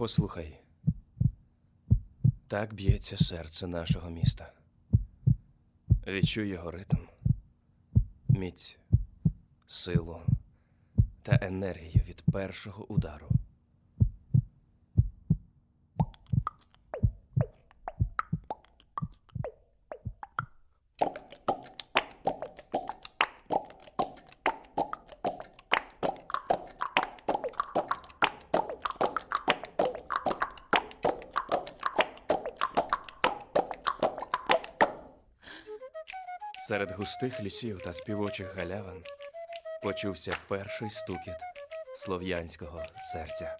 Послухай. Так б'ється серце нашого міста. Відчуй його ритм, міць, силу та енергію від першого удару. Серед густих лісів та співочих галявин почувся перший стукіт слов'янського серця.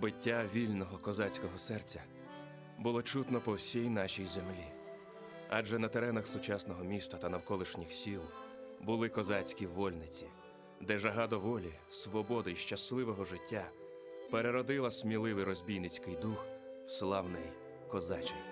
Биття вільного козацького серця було чутно по всій нашій землі. Адже на теренах сучасного міста та навколишніх сіл були козацькі вольниці, де жага до волі, свободи й щасливого життя переродила сміливий розбійницький дух в славний козачий.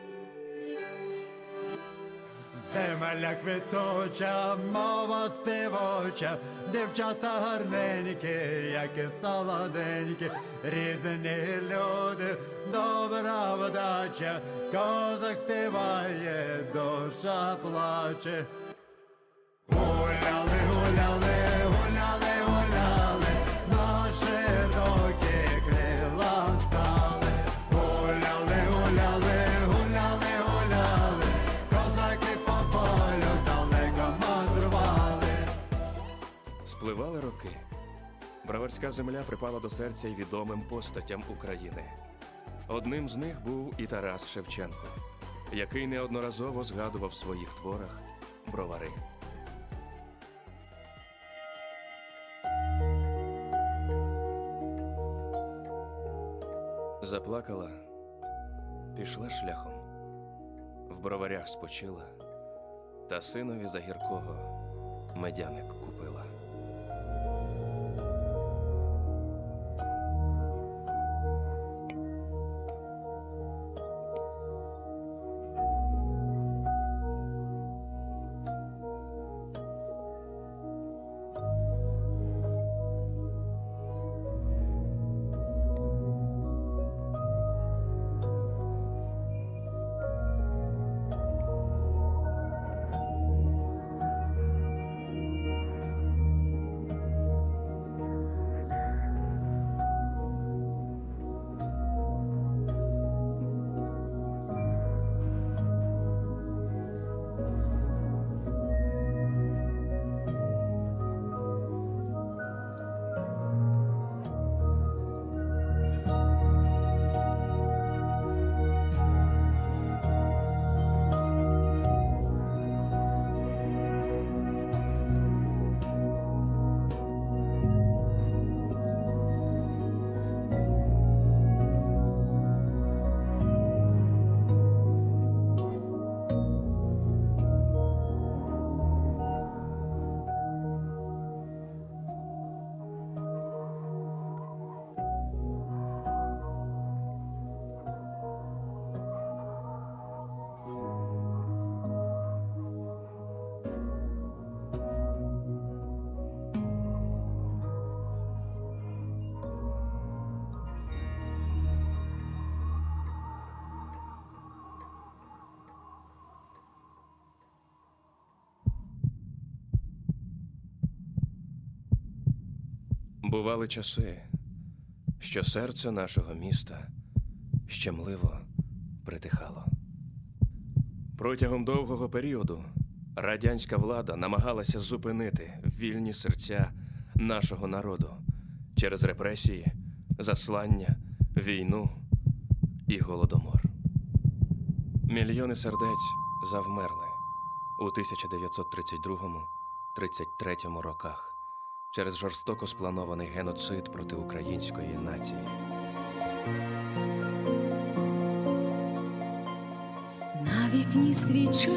Земля квіточа, мова співоча, дівчата гарненькі, як і солоденькі, різні люди, добра вдача, козак співає, душа плаче. Гуляли, гуляли, Броварська земля припала до серця й відомим постатям України. Одним з них був і Тарас Шевченко, який неодноразово згадував в своїх творах бровари. Заплакала, пішла шляхом, в броварях спочила, та синові за гіркого Бували часи, що серце нашого міста щемливо притихало. Протягом довгого періоду радянська влада намагалася зупинити вільні серця нашого народу через репресії, заслання, війну і голодомор. Мільйони сердець завмерли у 1932-33 роках через жорстоко спланований геноцид проти української нації. На вікні свіча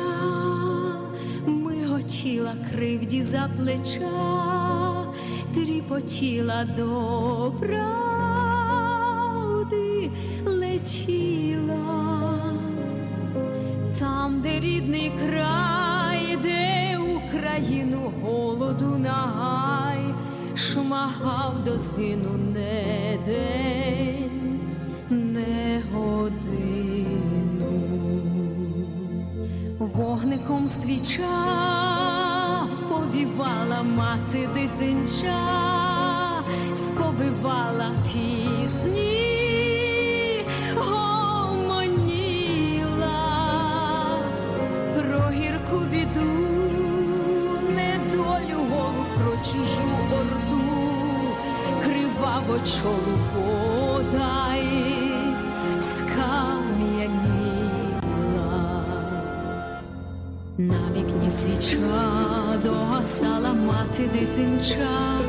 миготіла кривді за плеча, тріпотіла до летіла. Там, де рідний край, де Україну голоду нагай, шмагав до згину не день, не годину. Вогником свіча повівала мати дитинча, сповивала пісні, криваво чолу подай, скам'яніла. На вікні свіча догасала мати дитинча,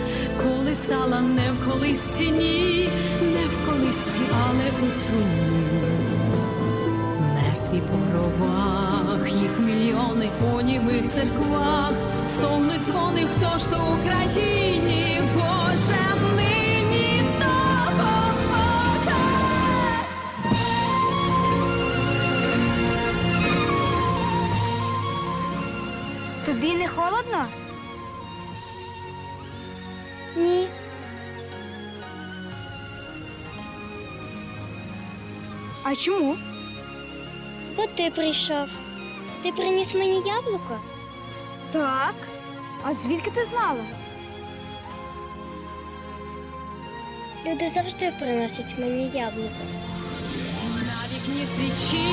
колисала не в колисці, ні, не в колисці, але у труні. Мертві по ровах, їх мільйони у німих церквах, стогнуть дзвони, хто ж то Україні, Боже, холодно? Ні. А чому? Бо ти прийшов. Ти приніс мені яблуко? Так. А звідки ти знала? Люди завжди приносять мені яблуко. На вікні свічі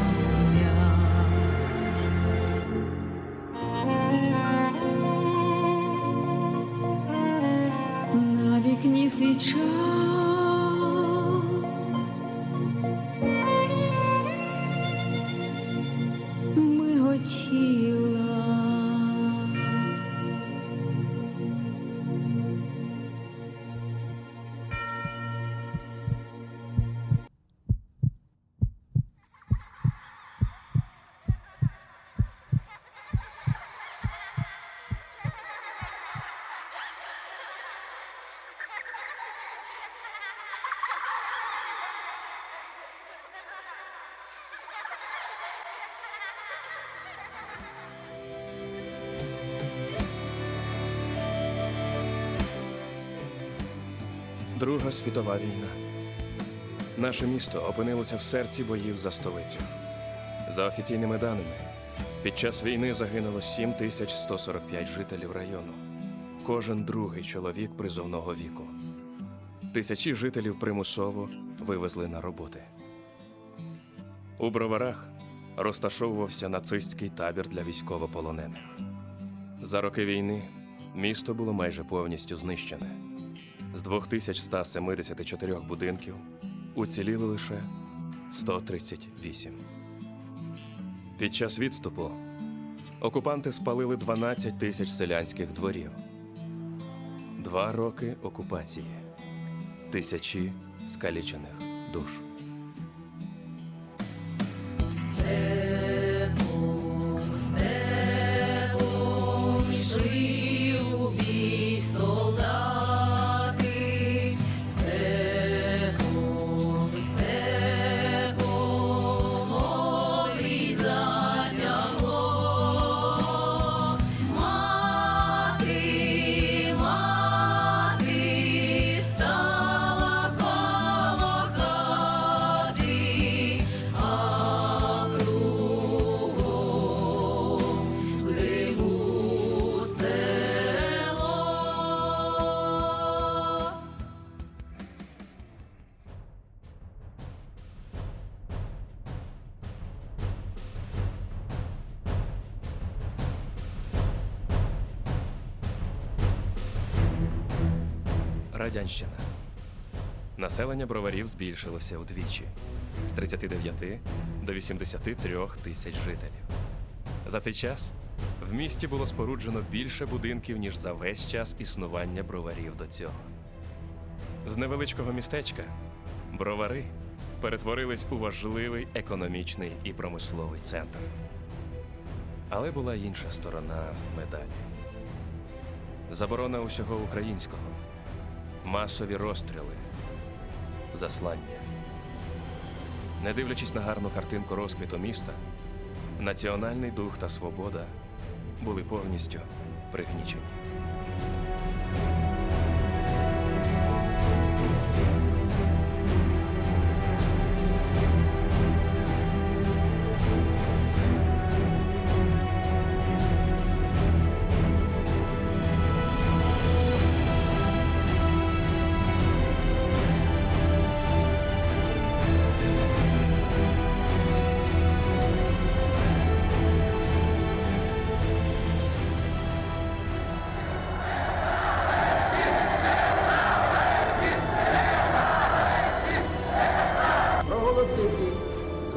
Вікні Друга світова війна. Наше місто опинилося в серці боїв за столицю. За офіційними даними, під час війни загинуло 7145 жителів району. Кожен другий чоловік призовного віку. Тисячі жителів примусово вивезли на роботи. У броварах розташовувався нацистський табір для військовополонених. За роки війни місто було майже повністю знищене. З 2174 будинків уціліли лише 138. Під час відступу окупанти спалили 12 тисяч селянських дворів. Два роки окупації, тисячі скалічених душ. Радянщина. Населення броварів збільшилося удвічі з 39 до 83 тисяч жителів. За цей час в місті було споруджено більше будинків, ніж за весь час існування броварів до цього. З невеличкого містечка бровари перетворились у важливий економічний і промисловий центр. Але була інша сторона медалі. Заборона усього українського, масові розстріли, заслання. Не дивлячись на гарну картинку розквіту міста, національний дух та свобода були повністю пригнічені.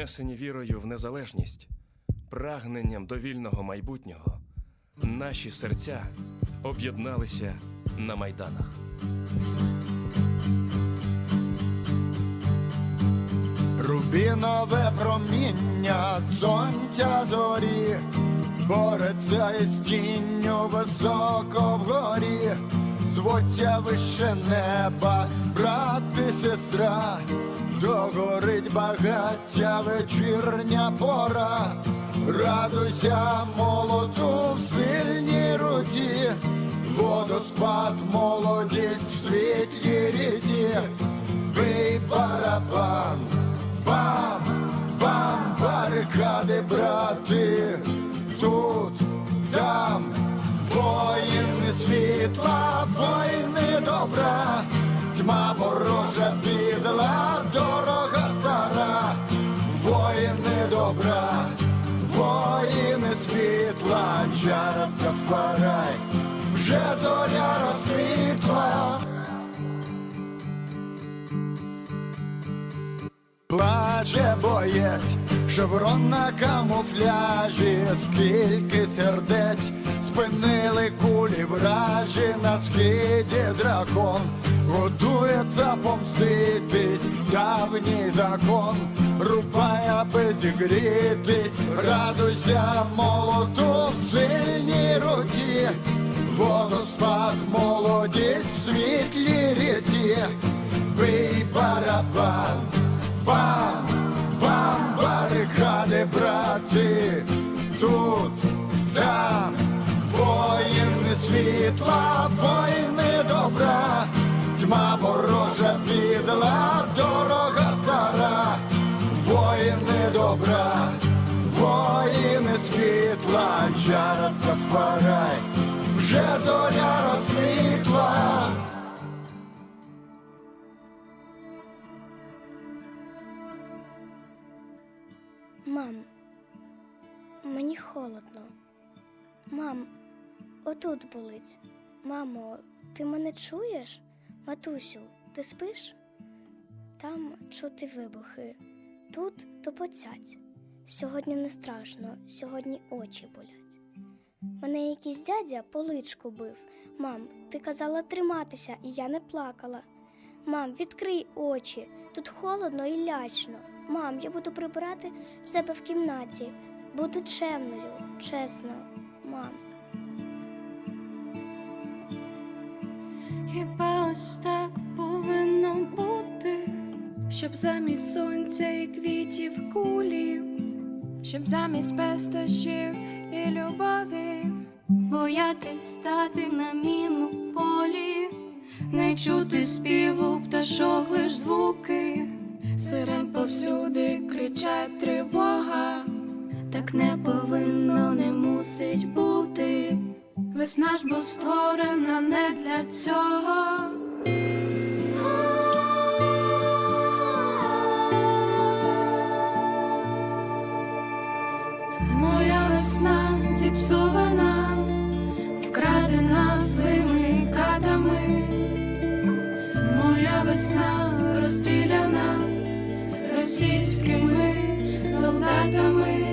Піднесені вірою в незалежність, прагненням до вільного майбутнього, наші серця об'єдналися на майданах. Рубінове проміння сонця зорі, бореться із тінню високо вгорі, звуться вище неба, брат і сестра, догорить багаття вечірня пора, радуйся молоту в сильній руці, водоспад, молодість в світлій ріці. Бий барабан, бам, бам, барикади, брати, тут, там, воїни світла, воїни добра, тьма ворожа підла, дорога стара, воїни добра, воїни світла, чара Стафарай, вже зоря розквітла. Плаче боєць, шеврон на камуфляжі, скільки сердець спинили кулі вражі на схиді дракон, готується помститись, давній закон, рубай, аби радуйся молоту в сильній руці, водоспад, молодість в світлій ріці, бий барабан. Бам, бам, барикади, брати, тут, там, воїни світла, тьма ворожа підла, дорога стара, воїни добра, воїни світла, чара Стафарай, вже зоря розквітла. Мам, мені холодно. Мам, отут болить. Мамо, ти мене чуєш? Матусю, ти спиш? Там чути вибухи. тут, то поцять. Сьогодні не страшно, сьогодні очі болять. Мене якийсь дядя по личку бив. Мам, ти казала триматися, і я не плакала. Мам, відкрий очі, тут холодно і лячно. Мам, я буду прибирати в себе в кімнаті. Буду чемною, чесно, Хіба ось так повинно бути, щоб замість сонця і квітів кулі, щоб замість пестощів і любові. Боятись стати на міну в полі, не чути співу пташок, лиш звуки, сирен повсюди кричать тривога, так не повинно, не мусить бути. Весна ж бо створена не для цього. Моя весна зіпсована, вкрадена злими катами. Моя весна розстріляна російськими солдатами.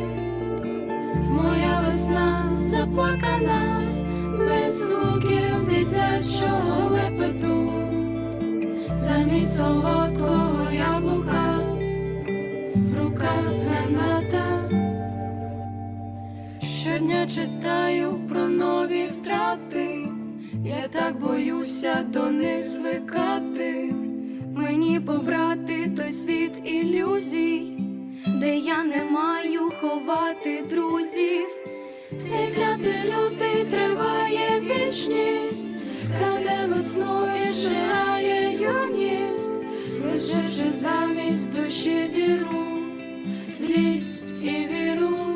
Моя весна заплакана, звуків дитячого лепету, замість солодкого яблука, в руках граната. Щодня читаю про нові втрати, я так боюся до них звикати. Мені побрати той світ ілюзій, де я не маю ховати друзів. Цей кляти лютий триває вічність, краде весну і жирає юність, лишивши замість душі діру, злість і віру.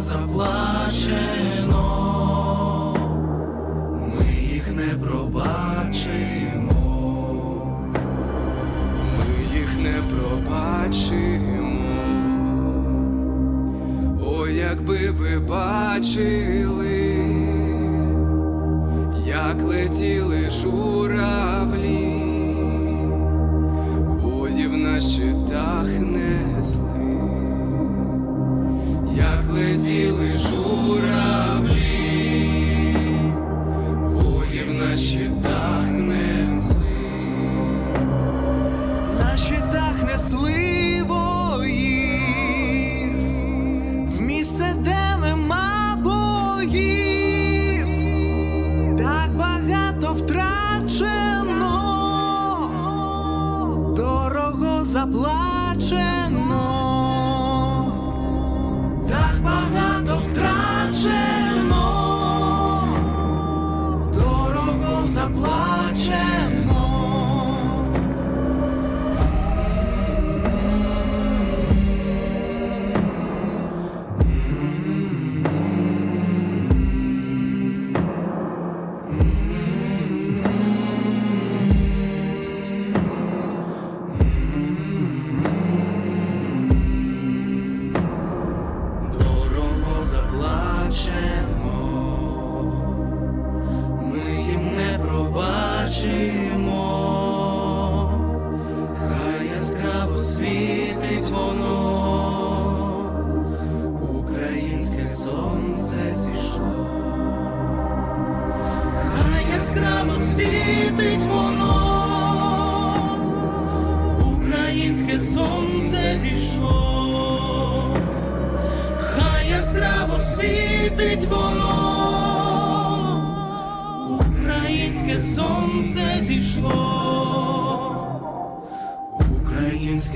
Заплачено, ми їх не пробачимо. Ми їх не пробачимо. о, якби ви бачили,